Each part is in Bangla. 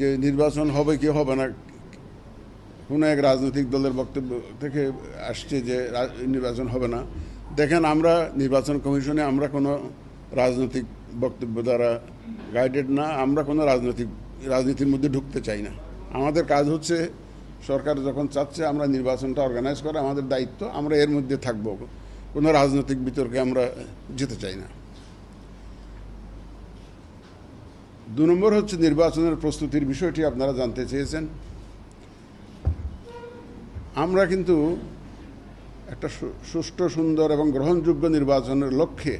যে নির্বাচন হবে কি হবে না, কোনো এক রাজনৈতিক দলের বক্তব্য থেকে আসছে যে নির্বাচন হবে না। দেখেন, আমরা নির্বাচন কমিশনে আমরা কোনো রাজনৈতিক বক্তব্য দ্বারা গাইডেড না, আমরা কোনো রাজনৈতিক, রাজনীতির মধ্যে ঢুকতে চাই না। আমাদের কাজ হচ্ছে, সরকার যখন চাচ্ছে আমরা নির্বাচনটা অর্গানাইজ করা, আমাদের দায়িত্ব, আমরা এর মধ্যে থাকব। কোনো রাজনৈতিক বিতর্কে আমরা যেতে চাই না। দু নম্বর হচ্ছে নির্বাচনের প্রস্তুতির বিষয়টি আপনারা জানতে চেয়েছেন। আমরা কিন্তু একটা সুষ্ঠু, সুন্দর এবং গ্রহণযোগ্য নির্বাচনের লক্ষ্যে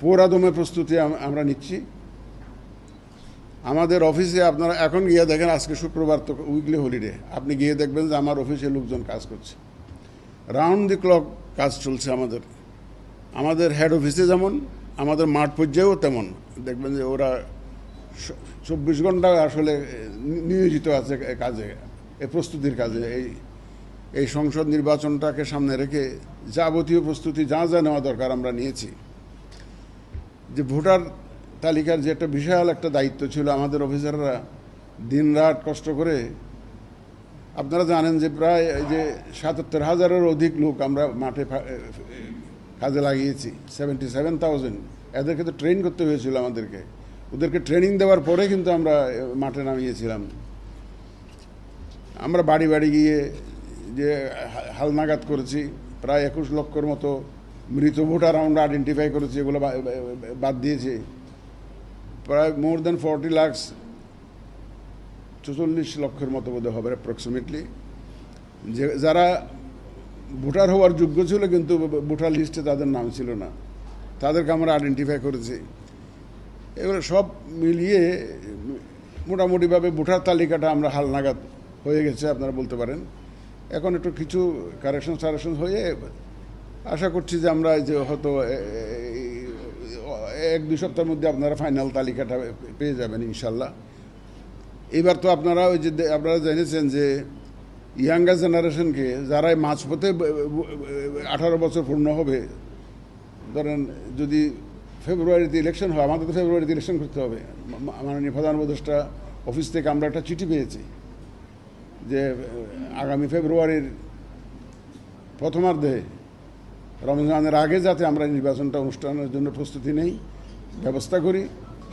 পুরাদমে প্রস্তুতি আমরা নিচ্ছি। আমাদের অফিসে আপনারা এখন গিয়ে দেখেন, আজকে শুক্রবার তো উইকলি হলিডে। আপনি গিয়ে দেখবেন যে আমার অফিসে লোকজন কাজ করছে। রাউন্ড দি ক্লক কাজ চলছে আমাদের। আমাদের হেড অফিসে যেমন, আমাদের মাঠ পর্যায়েও তেমন। দেখবেন যে ওরা চব্বিশ ঘণ্টা আসলে নিয়োজিত আছে কাজে এই প্রস্তুতির কাজে। এই এই সংসদ নির্বাচনটাকে সামনে রেখে যাবতীয় প্রস্তুতি যা যা নেওয়া দরকার আমরা নিয়েছি। যে ভোটার তালিকার যে একটা বিশাল একটা দায়িত্ব ছিল, আমাদের অফিসাররা দিন রাত কষ্ট করে, আপনারা জানেন যে প্রায় এই যে সাতাত্তর হাজারের অধিক লোক আমরা মাঠে কাজে লাগিয়েছি সেভেন্টি সেভেন থাউজেন্ড এদেরকে তো ট্রেন করতে হয়েছিল আমাদেরকে। ওদেরকে ট্রেনিং দেওয়ার পরে কিন্তু আমরা মাঠে নামিয়েছিলাম। আমরা বাড়ি বাড়ি গিয়ে যে হালনাগাদ করেছি, প্রায় একুশ লক্ষর মতো মৃত ভোটার আমরা আইডেন্টিফাই করেছি, এগুলো বাদ দিয়েছি। প্রায় মোর দেন ফর্টি লাখস চৌচল্লিশ লক্ষের মতো বোধহয় হবে অ্যাপ্রক্সিমেটলি যে, যারা ভোটার হওয়ার যোগ্য ছিল কিন্তু ভোটার লিস্টে তাদের নাম ছিল না। তাদেরকে আমরা আইডেন্টিফাই করেছি। এবারে সব মিলিয়ে মোটামুটিভাবে ভোটার তালিকাটা আমরা হালনাগাদ হয়ে গেছে, আপনারা বলতে পারেন। এখন একটু কিছু কারেকশন সারেকশন হয়ে আশা করছি যে আমরা যে হয়তো এক দুই সপ্তাহের মধ্যে আপনারা ফাইনাল তালিকাটা পেয়ে যাবেন ইনশাল্লাহ। এবার তো আপনারা ওই যে আপনারা জেনেছেন যে ইয়াঙ্গার জেনারেশনকে যারা মাঝপথে আঠারো বছর পূর্ণ হবে, ধরেন যদি ফেব্রুয়ারিতে ইলেকশন হয়, আমাদের তো ফেব্রুয়ারিতে ইলেকশন করতে হবে। মাননীয় প্রধান উপদেষ্টা অফিস থেকে আমরা একটা চিঠি পেয়েছি যে, আগামী ফেব্রুয়ারির প্রথমার্ধে রমজানের আগে যাতে আমরা নির্বাচনটা অনুষ্ঠানের জন্য প্রস্তুতি নেই, ব্যবস্থা করি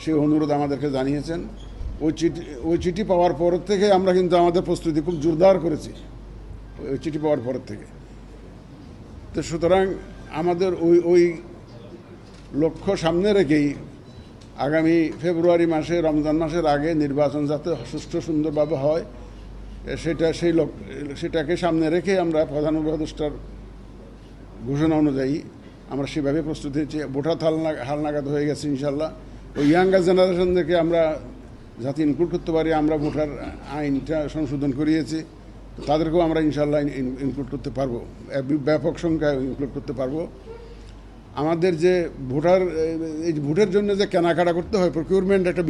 সেই অনুরোধ আমাদেরকে জানিয়েছেন। ওই চিঠি ওই চিঠি পাওয়ার পর থেকে আমরা কিন্তু আমাদের প্রস্তুতি খুব জোরদার করেছি, ওই চিঠি পাওয়ার পর থেকে। তো সুতরাং আমাদের ওই ওই লক্ষ্য সামনে রেখেই আগামী ফেব্রুয়ারি মাসে, রমজান মাসের আগে নির্বাচন যাতে সুষ্ঠু, সুন্দরভাবে হয়, সেটা সেই লক্ষ্য, সেটাকে সামনে রেখে আমরা প্রধান উপদেষ্টার ঘোষণা অনুযায়ী আমরা সেভাবে প্রস্তুতি নিচ্ছি ভোটার হালনা হালনাগাদ হয়ে গেছে ইনশাল্লাহ ওই ইয়াঙ্গার জেনারেশনদেরকে আমরা যাতে ইনক্লুড করতে পারি, আমরা ভোটার আইনটা সংশোধন করিয়েছি, তাদেরকেও আমরা ইনশাল্লাহ ইনক্লুড করতে পারব। ব্যাপক সংখ্যায় ইনক্লুড করতে পারব। আমাদের যে ভোটার, এই ভোটের জন্য যে কেনাকাটা করতে হয় প্রকিউরমেন্ট একটা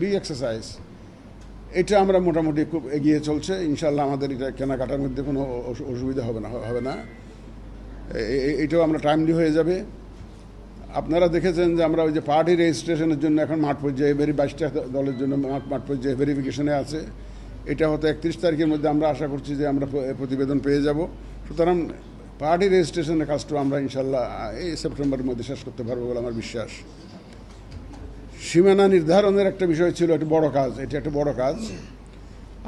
বিগ এক্সারসাইজ এটা আমরা মোটামুটি খুব এগিয়ে চলছে। ইনশাল্লাহ আমাদের এটা কেনাকাটার মধ্যে কোনো অসুবিধা হবে না হবে না। এটাও আমরা টাইমলি হয়ে যাবে। আপনারা দেখেছেন যে আমরা ওই যে পার্টি রেজিস্ট্রেশনের জন্য এখন মাঠ পর্যায়ে ভেরি বাইশটা দলের জন্য মাঠ মাঠ পর্যায়ে ভেরিফিকেশনে আছে। এটা হয়তো একত্রিশ তারিখের মধ্যে আমরা আশা করছি যে আমরা প্রতিবেদন পেয়ে যাব। সুতরাং পার্টি রেজিস্ট্রেশনের কাজটা আমরা ইনশাল্লাহ, এই সেপ্টেম্বরের মধ্যে শেষ করতে পারব বলে আমার বিশ্বাস। সীমানা নির্ধারণের একটা বিষয় ছিল, একটা বড় কাজ, এটা একটা বড় কাজ।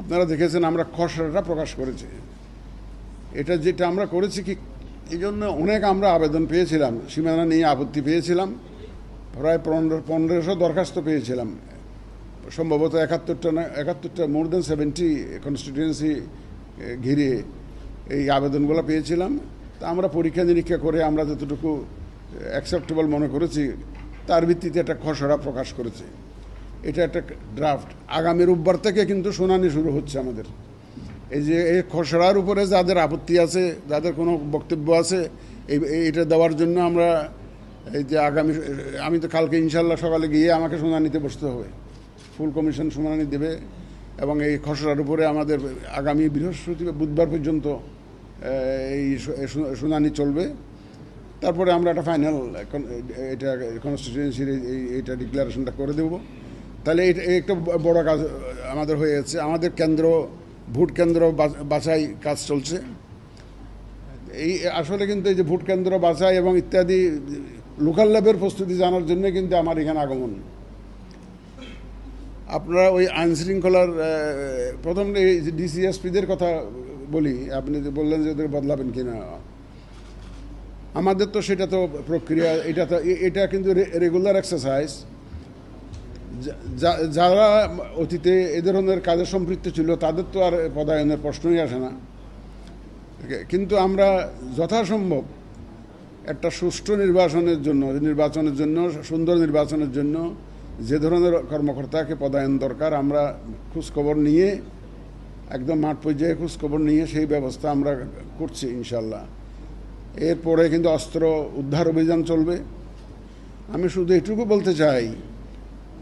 আপনারা দেখেছেন আমরা খসড়াটা প্রকাশ করেছি। এটা যেটা আমরা করেছি কি, এই জন্য অনেক আমরা আবেদন পেয়েছিলাম, সীমানা নিয়ে আপত্তি পেয়েছিলাম। প্রায় পনেরো, পনেরোশো দরখাস্ত পেয়েছিলাম। সম্ভবত একাত্তরটা না, একাত্তরটা মোর দেন সেভেন্টি কনস্টিটিউয়েন্সি ঘিরে এই আবেদনগুলো পেয়েছিলাম। তা আমরা পরীক্ষা নিরীক্ষা করে আমরা যতটুকু অ্যাকসেপ্টেবল মনে করেছি, তার ভিত্তিতে একটা খসড়া প্রকাশ করেছি। এটা একটা ড্রাফট আগামী রোববার থেকে কিন্তু শুনানি শুরু হচ্ছে আমাদের। এই যে এই খসড়ার উপরে যাদের আপত্তি আছে, যাদের কোনো বক্তব্য আছে, এই এটা দেওয়ার জন্য আমরা এই যে আগামী, আমি তো কালকে ইনশাল্লাহ সকালে গিয়ে আমাকে শুনানিতে বসতে হবে। ফুল কমিশন শুনানি দেবে এবং এই খসড়ার উপরে আমাদের আগামী বৃহস্পতিবার বুধবার পর্যন্ত এই শুনানি চলবে। তারপরে আমরা একটা ফাইনাল এটা কনস্টিটিউয়েন্সির এইটা ডিক্লারেশনটা করে দেব। তাহলে এটা একটা বড় কাজ, আমাদের হয়ে যাচ্ছে। আমাদের কেন্দ্র, ভোট কেন্দ্র বাছাই কাজ চলছে। এই, আসলে কিন্তু এই যে ভোট কেন্দ্র বাছাই এবং ইত্যাদি লোকাল লেভেল প্রস্তুতি জানার জন্য কিন্তু আমার এখানে আগমন। আপনারা ওই আইন শৃঙ্খলার প্রথম ডিসিএসপিদের কথা বলি, আপনি বললেন যে ওদের বদলাবেন কিনা। আমাদের তো সেটা তো প্রক্রিয়া, এটা তো, এটা কিন্তু রেগুলার এক্সারসাইজ যারা অতীতে এ ধরনের কাজে সম্পৃক্ত ছিল, তাদের তো আর পদায়নের প্রশ্নই আসে না। কিন্তু আমরা যথাসম্ভব একটা সুষ্ঠু নির্বাচনের জন্য নির্বাচনের জন্য, সুন্দর নির্বাচনের জন্য যে ধরনের কর্মকর্তাকে পদায়ন দরকার, আমরা খোঁজখবর নিয়ে একদম মাঠ পর্যায়ে খোঁজখবর নিয়ে সেই ব্যবস্থা আমরা করছি ইনশাল্লাহ এরপরে কিন্তু অস্ত্র উদ্ধার অভিযান চলবে। আমি শুধু এটুকু বলতে চাই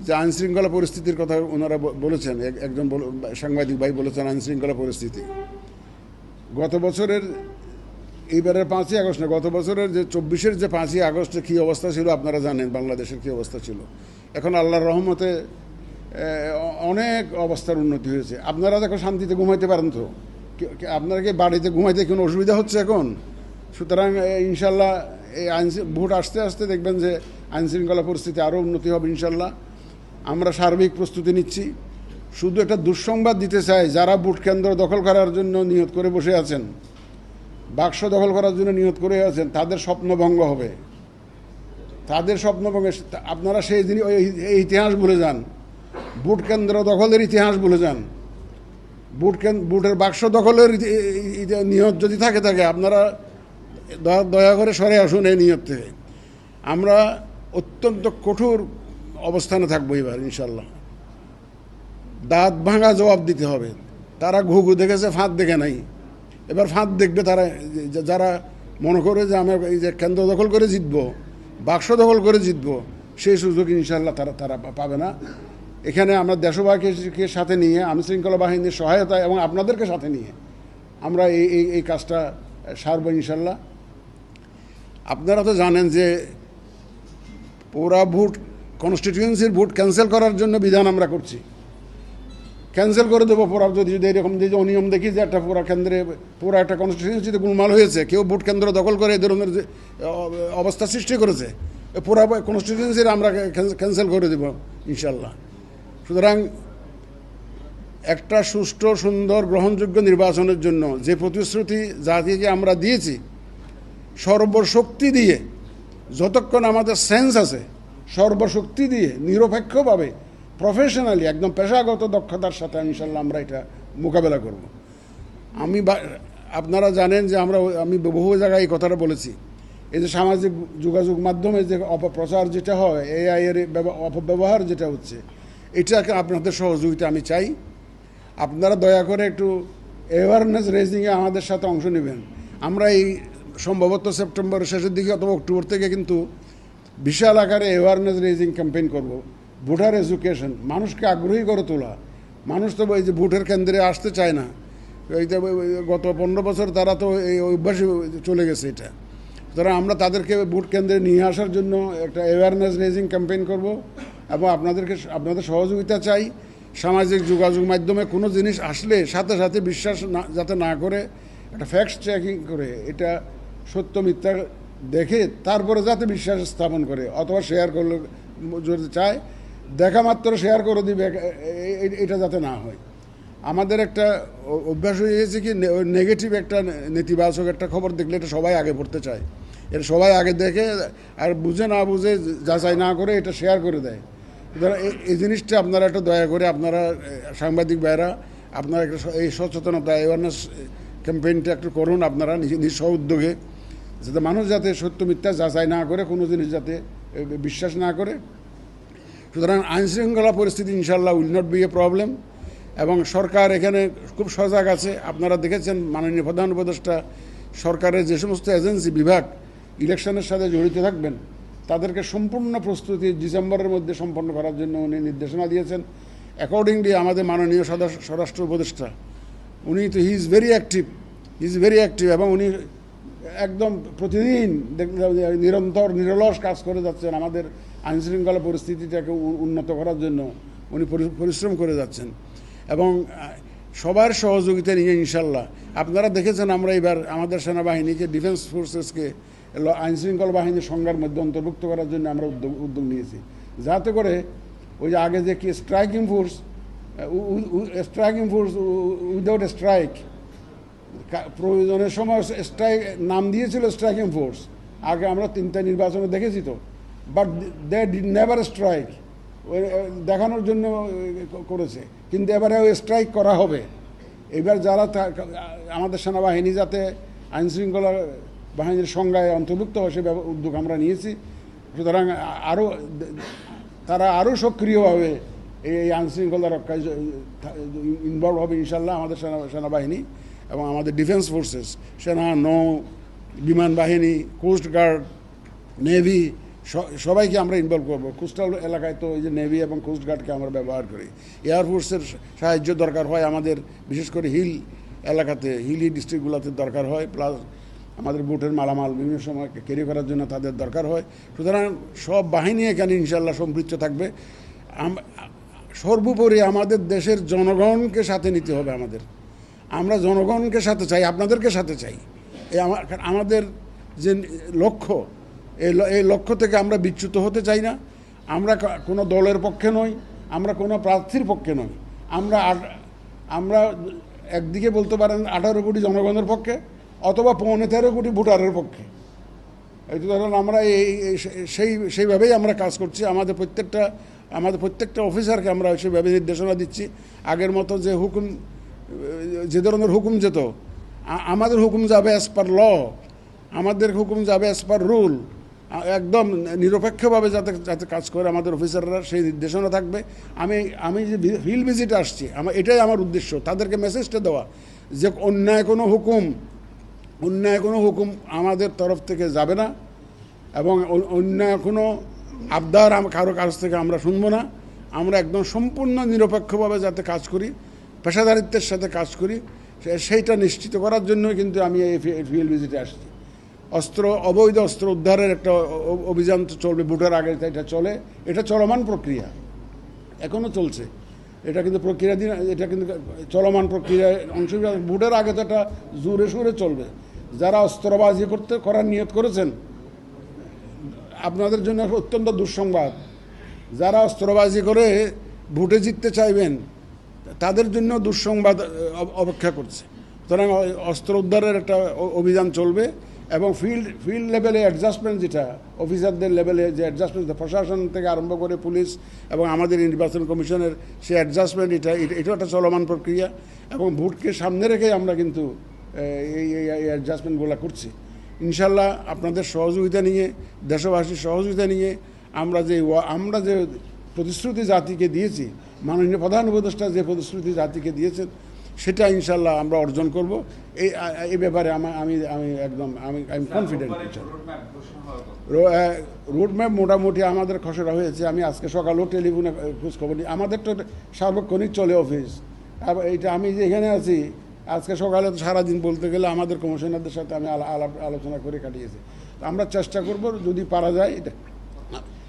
যে আইনশৃঙ্খলা পরিস্থিতির কথা ওনারা বলেছেন। এক- একজন সাংবাদিক ভাই বলেছেন আইন শৃঙ্খলা পরিস্থিতি। গত বছরের, এইবারের পাঁচই আগস্ট না, গত বছরের যে চব্বিশের যে পাঁচই আগস্টে কী অবস্থা ছিল আপনারা জানেন, বাংলাদেশের কী অবস্থা ছিল। এখন আল্লাহর রহমতে অনেক অবস্থার উন্নতি হয়েছে। আপনারা দেখো শান্তিতে ঘুমাইতে পারেন তো আপনারা কি বাড়িতে ঘুমাইতে কোনো অসুবিধা হচ্ছে এখন? সুতরাং ইনশাল্লাহ, এই আইন ভোট আসতে আসতে দেখবেন যে আইন শৃঙ্খলা পরিস্থিতি আরও উন্নতি হবে ইনশাল্লাহ। আমরা সার্বিক প্রস্তুতি নিচ্ছি। শুধু একটা দুঃসংবাদ দিতে চাই, যারা ভোট কেন্দ্র দখল করার জন্য নিয়ত করে বসে আছেন, বাক্স দখল করার জন্য নিয়ত করে আছেন, তাদের স্বপ্নভঙ্গ হবে। তাদের স্বপ্নভঙ্গে আপনারা সেই দিন ওই ইতিহাস ভুলে যান। ভোট কেন্দ্র দখলের ইতিহাস বলে যান। কেন্দ্র ভোটের বাক্স দখলের নিয়ত যদি থাকে থাকে, আপনারা দয়া করে সরে আসুন এই নিয়ত থেকে। আমরা অত্যন্ত কঠোর অবস্থানে থাকব এবার ইনশাল্লাহ দাঁত ভাঙা জবাব দিতে হবে। তারা ঘুঘু দেখেছে, ফাঁদ দেখে নাই। এবার ফাঁদ দেখবে তারা যারা মনে করে যে আমরা এই যে কেন্দ্র দখল করে জিতবো, বাক্স দখল করে জিতবো, সেই সুযোগ ইনশাল্লাহ তারা তারা পাবে না। এখানে আমরা দেশবাসীকে সাথে নিয়ে আমি শৃঙ্খলা বাহিনীর সহায়তা এবং আপনাদেরকে সাথে নিয়ে আমরা এই এই এই কাজটা সারবো ইনশাল্লাহ। আপনারা তো জানেন যে পুরা ভোট কনস্টিটিউয়েন্সির ভোট ক্যান্সেল করার জন্য বিধান আমরা করছি। ক্যান্সেল করে দেবো পুরা, যদি যদি এরকম যদি অনিয়ম দেখি যে একটা পুরা কেন্দ্রে, পুরা একটা কনস্টিটিউয়েন্সিতে গোলমাল হয়েছে, কেউ ভোট কেন্দ্র দখল করে এই ধরনের যে, অবস্থা সৃষ্টি করেছে পুরা কনস্টিটিউয়েন্সির আমরা ক্যান্সেল করে দেবো ইনশাল্লাহ। সুতরাং একটা সুষ্ঠু, সুন্দর, গ্রহণযোগ্য নির্বাচনের জন্য যে প্রতিশ্রুতি জাতিকে আমরা দিয়েছি, সর্বশক্তি দিয়ে, যতক্ষণ আমাদের সেন্স আছে, সর্বশক্তি দিয়ে, নিরপেক্ষভাবে প্রফেশনালি একদম পেশাগত দক্ষতার সাথে ইনশাল্লাহ আমরা এটা মোকাবেলা করব। আমি আপনারা জানেন যে আমরা আমি বহু জায়গায় এই কথাটা বলেছি। এই যে সামাজিক যোগাযোগ মাধ্যমে যে অপপ্রচার যেটা হয় এআই এর অপব্যবহার যেটা হচ্ছে এটাকে আপনাদের সহযোগিতা আমি চাই। আপনারা দয়া করে একটু অ্যাওয়ারনেস রেজিংয়ে আমাদের সাথে অংশ নেবেন। আমরা এই সম্ভবত সেপ্টেম্বরের শেষের দিকে অথবা অক্টোবর থেকে কিন্তু বিশাল আকারে অ্যাওয়ারনেস রেজিং ক্যাম্পেইন করব। ভোটার এডুকেশন মানুষকে আগ্রহী করে তোলা। মানুষ তো এই যে ভোটের কেন্দ্রে আসতে চায় না। এই ওই- ওই গত পনেরো বছর তারা তো এই অভ্যাসে চলে গেছে এটা। সুতরাং আমরা তাদেরকে ভোট কেন্দ্রে নিয়ে আসার জন্য একটা অ্যাওয়ারনেস রেজিং ক্যাম্পেইন করব। এবং আপনাদেরকে আপনাদের সহযোগিতা চাই। সামাজিক যোগাযোগ মাধ্যমে কোনো জিনিস আসলে সাথে সাথে বিশ্বাস না যাতে না করে, একটা ফ্যাক্ট চেকিং করে, এটা সত্য মিথ্যা দেখে তারপরে যাতে বিশ্বাস স্থাপন করে, অথবা শেয়ার করলে যদি চায়, দেখা মাত্র শেয়ার করে দিবে এটা যাতে না হয়। আমাদের একটা অভ্যাস হয়ে গেছে কি নেগেটিভ একটা নেতিবাচক একটা খবর দেখলে এটা সবাই আগে পড়তে চায়। এটা সবাই আগে দেখে, আর বুঝে না বুঝে যাচাই না করে এটা শেয়ার করে দেয়। সুতরাং এই- জিনিসটা আপনারা একটু দয়া করে আপনারা সাংবাদিক ভাইরা আপনারা একটা এই সচেতনতা অ্যাওয়ারনেস ক্যাম্পেইনটা একটু করুন আপনারা নিজ নিজ স্ব উদ্যোগে, যাতে মানুষ যাতে সত্য, মিথ্যা যাচাই না করে, কোনো জিনিস যাতে বিশ্বাস না করে। সুতরাং আইনশৃঙ্খলা পরিস্থিতি ইনশাল্লাহ will not be a problem এবং সরকার এখানে খুব সজাগ আছে। আপনারা দেখেছেন মাননীয় প্রধান উপদেষ্টা, সরকারের যে সমস্ত এজেন্সি বিভাগ, ইলেকশনের সাথে জড়িত থাকবেন। তাদেরকে সম্পূর্ণ প্রস্তুতি ডিসেম্বরের মধ্যে সম্পন্ন করার জন্য উনি নির্দেশনা দিয়েছেন। অ্যাকর্ডিংলি আমাদের মাননীয় স্বরাষ্ট্র উপদেষ্টা, উনি তো he is very active he is very active এবং উনি একদম প্রতিদিন নিরন্তর, নিরলস কাজ করে যাচ্ছেন। আমাদের আইনশৃঙ্খলা পরিস্থিতিটাকে উন্নত করার জন্য উনি পরিশ্রম করে যাচ্ছেন। এবং সবার সহযোগিতা নিয়ে ইনশাল্লাহ। আপনারা দেখেছেন আমরা এবার আমাদের সেনাবাহিনীকে ডিফেন্স ফোর্সেসকে আইন শৃঙ্খলা বাহিনীর সংজ্ঞার মধ্যে অন্তর্ভুক্ত করার জন্য আমরা উদ্যোগ উদ্যোগ নিয়েছি। যাতে করে ওই যে আগে যে কি striking force striking force without strike প্রয়োজনের সময় স্ট্রাইক নাম দিয়েছিল স্ট্রাইকিং ফোর্স আগে আমরা তিনটা নির্বাচনে দেখেছি তো। But they did never strike দেখানোর জন্য করেছে। কিন্তু এবারে ওই স্ট্রাইক করা হবে। এবার যারা আমাদের সেনাবাহিনী যাতে আইন শৃঙ্খলা বাহিনীর সংজ্ঞায় অন্তর্ভুক্ত হয়, সে উদ্যোগ আমরা নিয়েছি। সুতরাং আরও তারা আরও সক্রিয়ভাবে এই এই আইন রক্ষায় ইনভলভ হবে ইনশাল্লাহ আমাদের সেনা, সেনাবাহিনী এবং আমাদের ডিফেন্স ফোর্সেস সেনা, নৌ, বিমান বাহিনী কোস্ট গার্ড নেভি সবাইকে আমরা ইনভলভ করব। কোস্টাল এলাকায় তো এই যে নেভি এবং কোস্ট গার্ডকে আমরা ব্যবহার করি। এয়ারফোর্সের সাহায্য দরকার হয় আমাদের, বিশেষ করে হিল এলাকাতে হিলি ডিস্ট্রিক্টগুলোতে দরকার হয়। প্লাস আমাদের বুটের মালামাল বিভিন্ন সময় ক্যারি করার জন্য তাদের দরকার হয়। সুতরাং সব বাহিনী এখানে ইনশাল্লাহ সম্পৃক্ত থাকবে। সর্বোপরি আমাদের দেশের জনগণকে সাথে নিতে হবে আমাদের। আমরা জনগণকে সাথে চাই, আপনাদেরকে সাথে চাই। এই আমাদের যে লক্ষ্য এই লক্ষ্য থেকে আমরা বিচ্যুত হতে চাই না। আমরা কোনো দলের পক্ষে নই, আমরা কোনো প্রার্থীর পক্ষে নই। আমরা আমরা একদিকে বলতে পারেন আঠারো কোটি জনগণের পক্ষে অথবা পৌনে তেরো কোটি ভোটারের পক্ষে। এই ধরুন আমরা এই সেই, সেইভাবেই আমরা কাজ করছি। আমাদের প্রত্যেকটা আমাদের প্রত্যেকটা অফিসারকে আমরা সেইভাবে নির্দেশনা দিচ্ছি। আগের মতো যে হুকুম, যে ধরনের হুকুম যেত আমাদের হুকুম যাবে অ্যাজ পার ল আমাদের হুকুম যাবে অ্যাজ পার রুল একদম নিরপেক্ষভাবে যাতে যাতে কাজ করে আমাদের অফিসাররা, সেই নির্দেশনা থাকবে। আমি আমি যে ফিল্ড ভিজিটে আসছি, আমার, এটাই আমার উদ্দেশ্য। তাদেরকে মেসেজটা দেওয়া যে অন্যায় কোনো হুকুম অন্যায় কোনো হুকুম আমাদের তরফ থেকে যাবে না এবং অন্যায় কোনো আবদার কারও কাছ থেকে আমরা শুনব না। আমরা একদম সম্পূর্ণ নিরপেক্ষভাবে যাতে কাজ করি, পেশাদারিত্বের সাথে কাজ করি সেইটা নিশ্চিত করার জন্য কিন্তু আমি এই ফিল্ড ভিজিটে আসছি। অস্ত্র, অবৈধ অস্ত্র উদ্ধারের একটা অভিযান তো চলবে, ভোটের আগে এটা চলে। এটা চলমান প্রক্রিয়া এখনও চলছে। এটা কিন্তু প্রক্রিয়াধীন, এটা কিন্তু চলমান প্রক্রিয়ায় অংশ ভোটের আগে তো এটা জোরে সুরে চলবে। যারা অস্ত্রবাজি করতে, করার নিয়ত করেছেন, আপনাদের জন্য অত্যন্ত দুঃসংবাদ। যারা অস্ত্রবাজি করে ভোটে জিততে চাইবেন, তাদের জন্য দুঃসংবাদ অপেক্ষা করছে। সুতরাং অস্ত্র উদ্ধারের একটা অভিযান চলবে এবং ফিল্ড ফিল্ড লেভেলে অ্যাডজাস্টমেন্ট যেটা অফিসারদের লেভেলে যে অ্যাডজাস্টমেন্ট প্রশাসন থেকে আরম্ভ করে পুলিশ এবং আমাদের নির্বাচন কমিশনের সেই অ্যাডজাস্টমেন্ট এটা, এটা- এটাও একটা চলমান প্রক্রিয়া এবং ভোটকে সামনে রেখে আমরা কিন্তু এই অ্যাডজাস্টমেন্টগুলো করছি। ইনশাল্লাহ আপনাদের সহযোগিতা নিয়ে দেশবাসীর সহযোগিতা নিয়ে আমরা যে আমরা যে প্রতিশ্রুতি জাতিকে দিয়েছি মাননীয় প্রধান উপদেষ্টা যে প্রতিশ্রুতি জাতিকে দিয়েছেন সেটা ইনশাল্লাহ আমরা অর্জন করব। এই এই ব্যাপারে আমা- আমি আমি একদম আমি আমি কনফিডেন্ট রোড ম্যাপ মোটামুটি আমাদের খসড়া হয়েছে। আমি আজকে সকালেও টেলিফোনে খোঁজ খবর নিই। আমাদের তো সার্বক্ষণিক চলে অফিস এইটা আমি যে এখানে আছি আজকে সকালে তো সারাদিন বলতে গেলে আমাদের কমিশনারদের সাথে আমি আলোচনা করে কাটিয়েছি। তো আমরা চেষ্টা করব যদি পারা যায় এটা।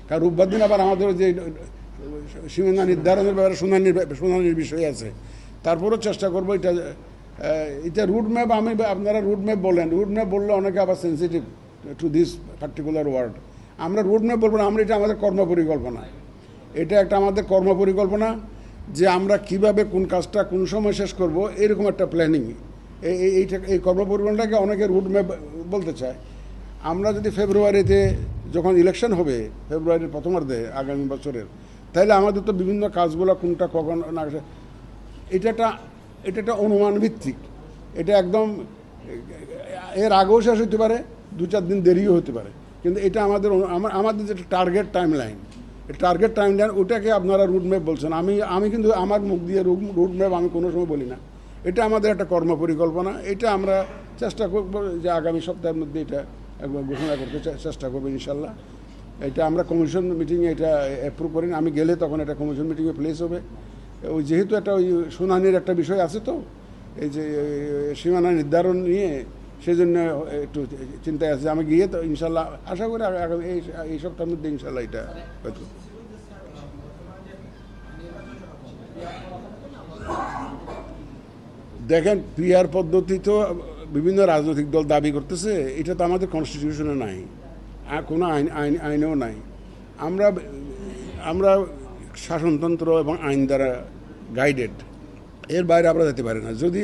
কারণ রোববার দিন আবার আমাদের যে সীমানা নির্ধারণের ব্যাপারে শুনানির শুনানির বিষয় আছে। তারপরেও চেষ্টা করব এটা এটা রুট ম্যাপ আমি, আপনারা রুট ম্যাপ বলেন। রুট ম্যাপ বললে অনেকে আবার sensitive to this particular word আমরা রুট ম্যাপ বলব না, আমরা এটা আমাদের কর্মপরিকল্পনা। এটা একটা আমাদের কর্মপরিকল্পনা। যে আমরা কীভাবে কোন কাজটা কোন সময় শেষ করব, এরকম একটা প্ল্যানিং এই এই- এইটা, এই কর্মপরিকল্পনাটাকে অনেকে রুট ম্যাপ বলতে চায়। আমরা যদি ফেব্রুয়ারিতে যখন ইলেকশন হবে, ফেব্রুয়ারির প্রথমার্ধে আগামী বছরের, তাহলে আমাদের তো বিভিন্ন কাজগুলো কোনটা কখন না এটা একটা এটা একটা অনুমান ভিত্তিক। এটা একদম, এর আগেও শেষ হতে পারে দু চার দিন দেরিও হতে পারে। কিন্তু এটা আমাদের আমাদের যেটা target time line target time line ওটাকে আপনারা রুট ম্যাপ বলছেন। আমি আমি কিন্তু আমার মুখ দিয়ে রুট ম্যাপ আমি কোনো সময় বলি না। এটা আমাদের একটা কর্ম পরিকল্পনা এটা আমরা চেষ্টা করব যে আগামী সপ্তাহের মধ্যে এটা একবার ঘোষণা করতে চেষ্টা করব ইনশাল্লাহ। এটা আমরা কমিশন মিটিংয়ে এটা অ্যাপ্রুভ করি। আমি গেলে তখন এটা কমিশন মিটিংয়ে প্লেস হবে। ওই যেহেতু একটা ওই শুনানির একটা বিষয় আছে তো, এই যে, সীমানা নির্ধারণ নিয়ে সেই জন্য একটু চিন্তায় আছে আমি গিয়ে তো ইনশাল্লাহ আশা করি আগামী এই সপ্তাহের মধ্যে ইনশাল্লাহ এটা হয়তো। দেখেন প্রিয়ার পদ্ধতি তো বিভিন্ন রাজনৈতিক দল দাবি করতেছে, এটা তো আমাদের কনস্টিটিউশনে নাই কোনো আইন আইন, আইনেও নাই। আমরা আমরা শাসনতন্ত্র এবং আইন দ্বারা গাইডেড এর বাইরে আমরা যেতে পারি না। যদি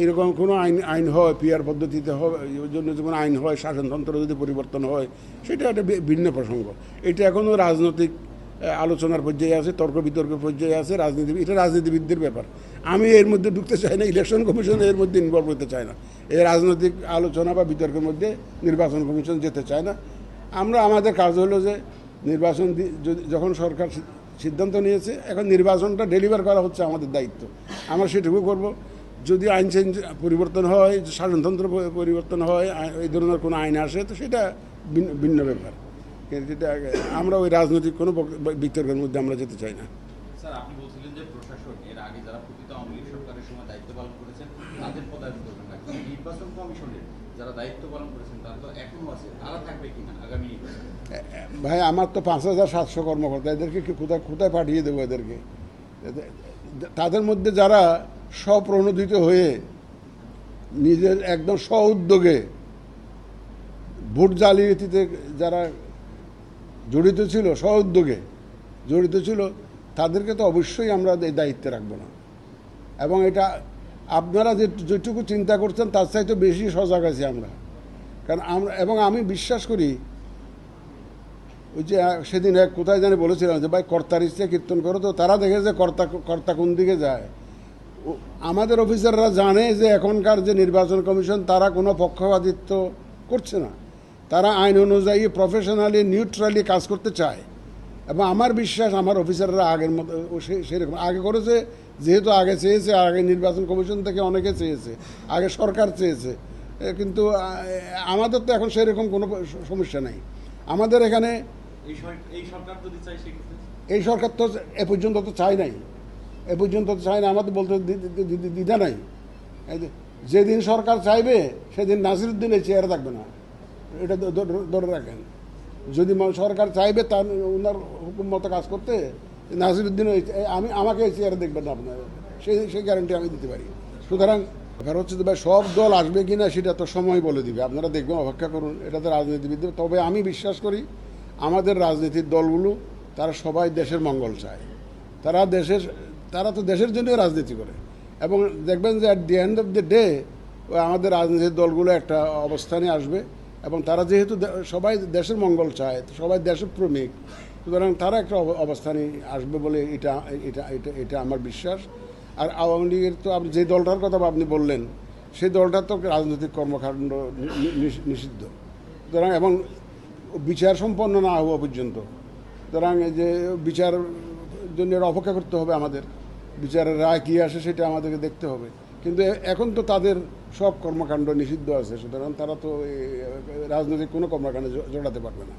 এইরকম কোনো আইন আইন হয় পিআর পদ্ধতিতে হয় জন্য যদি কোনো আইন হয়, শাসনতন্ত্র যদি পরিবর্তন হয়, সেটা একটা ভিন্ন প্রসঙ্গ। এটা এখনও রাজনৈতিক আলোচনার পর্যায়ে আছে, তর্ক বিতর্ক পর্যায়ে আছে, রাজনীতি, এটা রাজনীতিবিদদের ব্যাপার। আমি এর মধ্যে ঢুকতে চাই না, ইলেকশন কমিশন এর মধ্যে ইনভলভ হতে চায় না। এই রাজনৈতিক আলোচনা বা বিতর্কের মধ্যে নির্বাচন কমিশন যেতে চায় না। আমরা, আমাদের কাজ হলো যে নির্বাচন যখন সরকার সিদ্ধান্ত নিয়েছে, এখন নির্বাচনটা ডেলিভার করা হচ্ছে আমাদের দায়িত্ব। আমরা সেটুকু করব। যদি আইন চেঞ্জ পরিবর্তন হয় শাসনতন্ত্র পরিবর্তন হয় এই ধরনের কোনো আইন আসে তো সেটা ভিন্ন- ভিন্ন ব্যাপার। কিন্তু এটা আমরা ওই রাজনৈতিক কোনো বিতর্কের মধ্যে আমরা যেতে চাই না। স্যার আপনি বলছিলেন যে প্রশাসন এর আগে যারা প্রকৃত আওয়ামী লীগ সরকারের সময় দায়িত্ব পালন করেছেন তাদের পদায়ন করবেন না। কিন্তু নির্বাচন কমিশনের যারা দায়িত্ব পালন করেছেন তারা তো এখনও আছে তারা থাকবে কিনা আগামী ভাই আমার তো পাঁচ হাজার সাতশো কর্মকর্তা এদেরকে কি কোথায় কোথায় পাঠিয়ে দেবো এদেরকে? তাদের মধ্যে যারা স্বপ্রণোদিত হয়ে নিজের একদম স্ব উদ্যোগে ভোট জালিয়াতিতে যারা জড়িত ছিল স্ব উদ্যোগে জড়িত ছিল, তাদেরকে তো অবশ্যই আমরা এই দায়িত্বে রাখব না। এবং এটা আপনারা যে যেটুকু চিন্তা করছেন, তার চাইতে বেশি সজাগ আছি আমরা। কারণ আমরা এবং আমি বিশ্বাস করি, ওই যে সেদিন এক কোথায় জানি বলেছিলাম যে, ভাই, কর্তার ইচ্ছে কীর্তন করো। তো তারা দেখে যে কর্তা কর্তা কোন দিকে যায়। আমাদের অফিসাররা জানে যে এখনকার যে নির্বাচন কমিশন তারা কোনো পক্ষপাতিত্ব করছে না। তারা আইন অনুযায়ী প্রফেশনালি নিউট্রালি কাজ করতে চায়। এবং আমার বিশ্বাস আমার অফিসাররা আগের মতো সেরকম। আগে করেছে যেহেতু আগে চেয়েছে আগে নির্বাচন কমিশন থেকে অনেকে চেয়েছে আগে সরকার চেয়েছে। কিন্তু আমাদের তো এখন সেরকম কোনো সমস্যা নাই। আমাদের এখানে এই সরকার যদি চাই এই সরকার তো এ পর্যন্ত তো চায় নাই। এ পর্যন্ত তো চায় না, আমাদের বলতে দ্বিধা নাই। যেদিন সরকার চাইবে, সেদিন নাসিরুদ্দিন এই চেয়ারে থাকবে না। এটা ধরে রাখেন। যদি সরকার চাইবে, তার ওনার হুকুম মতো কাজ করতে নাসিরুদ্দিন আমি, আমাকে এই চেয়ারে দেখবেন না আপনার। সেই সেই গ্যারান্টি আমি দিতে পারি। সুতরাং ব্যাপার হচ্ছে ভাই, সব দল আসবে কি না সেটা তো সময় বলে দিবে। আপনারা দেখবেন, অপেক্ষা করুন, এটা তো রাজনীতিবিদ। তবে আমি বিশ্বাস করি, আমাদের রাজনীতির দলগুলো, তারা সবাই দেশের মঙ্গল চায়। তারা দেশের তারা তো দেশের জন্য রাজনীতি করে। এবং দেখবেন যে at the end of the day আমাদের রাজনীতির দলগুলো একটা অবস্থানে আসবে এবং তারা যেহেতু সবাই দেশের মঙ্গল চায়, সবাই দেশের প্রেমিক সুতরাং তারা একটা অব- অবস্থানে আসবে বলে এটা এটা এটা এটা আমার বিশ্বাস। আর আওয়ামী লীগের তো আপনি যে দলটার কথা আপনি বললেন, সেই দলটার তো রাজনৈতিক কর্মকাণ্ড নিষিদ্ধ। সুতরাং এবং বিচার সম্পন্ন না হওয়া পর্যন্ত। সুতরাং যে বিচার জন্য অপেক্ষা করতে হবে আমাদের। বিচারের রায় কী আসে সেটা আমাদেরকে দেখতে হবে। কিন্তু এখন তো তাদের সব কর্মকাণ্ড নিষিদ্ধ আছে, সুতরাং তারা তো রাজনৈতিক কোনো কর্মকাণ্ডে জড়াতে পারবে না।